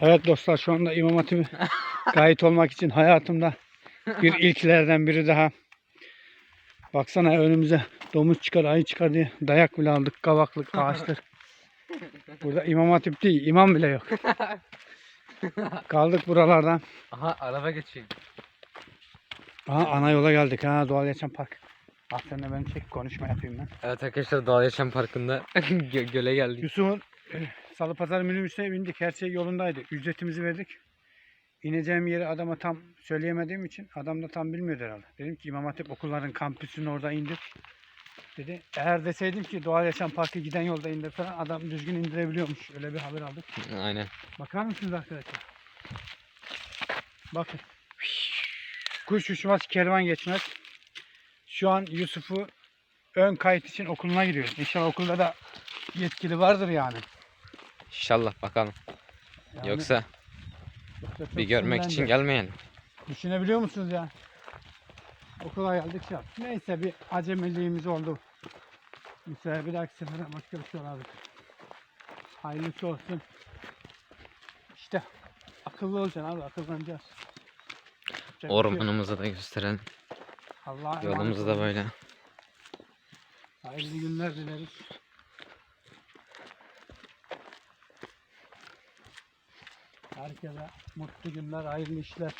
Evet dostlar şu anda İmam Hatip'e kayıt olmak için hayatımda bir ilklerden biri daha. Baksana önümüze domuz çıkar, ayı çıkar diye dayak bile aldık. Kavaklık, ağaçlar. Burada İmam Hatip değil, imam bile yok. Kaldık buralardan. Aha araba geçiyor. Aha ana yola geldik ha Doğal Yaşam Park. Ah sen de beni çek konuşma yapayım ben. Evet arkadaşlar Doğal Yaşam Parkı'nda gö- göle geldik. Yusuf'un Salı Pazar minibüsüne bindik. Her şey yolundaydı. Ücretimizi verdik. İneceğim yeri adama tam söyleyemediğim için adam da tam bilmiyordu herhalde. Dedim ki İmam Hatip okulların kampüsünün orada indir. Dedi eğer deseydim ki Doğal Yaşam Parkı giden yolda indir falan adam düzgün indirebiliyormuş. Öyle bir haber aldık. Aynen. Bakar mısınız arkadaşlar? Bakın. Kuş uçmaz, kervan geçmez. Şu an Yusuf'u ön kayıt için okuluna gidiyoruz. İnşallah okulda da yetkili vardır yani. İnşallah bakalım. Yani Yoksa bir görmek için gelmeyelim. Düşünebiliyor musunuz ya? Okula geldik ya. Neyse bir acemiliğimiz oldu. Mesela bir dahaki sefere başka bir şey olabilir. Hayırlısı olsun. İşte akıllı olacaksın abi akıllanacağız. Şey. Ormanımızı da gösterelim. Allah'a emanet Yolumuzu da böyle. Hayırlı günler dileriz. Herkese mutlu günler, hayırlı işler.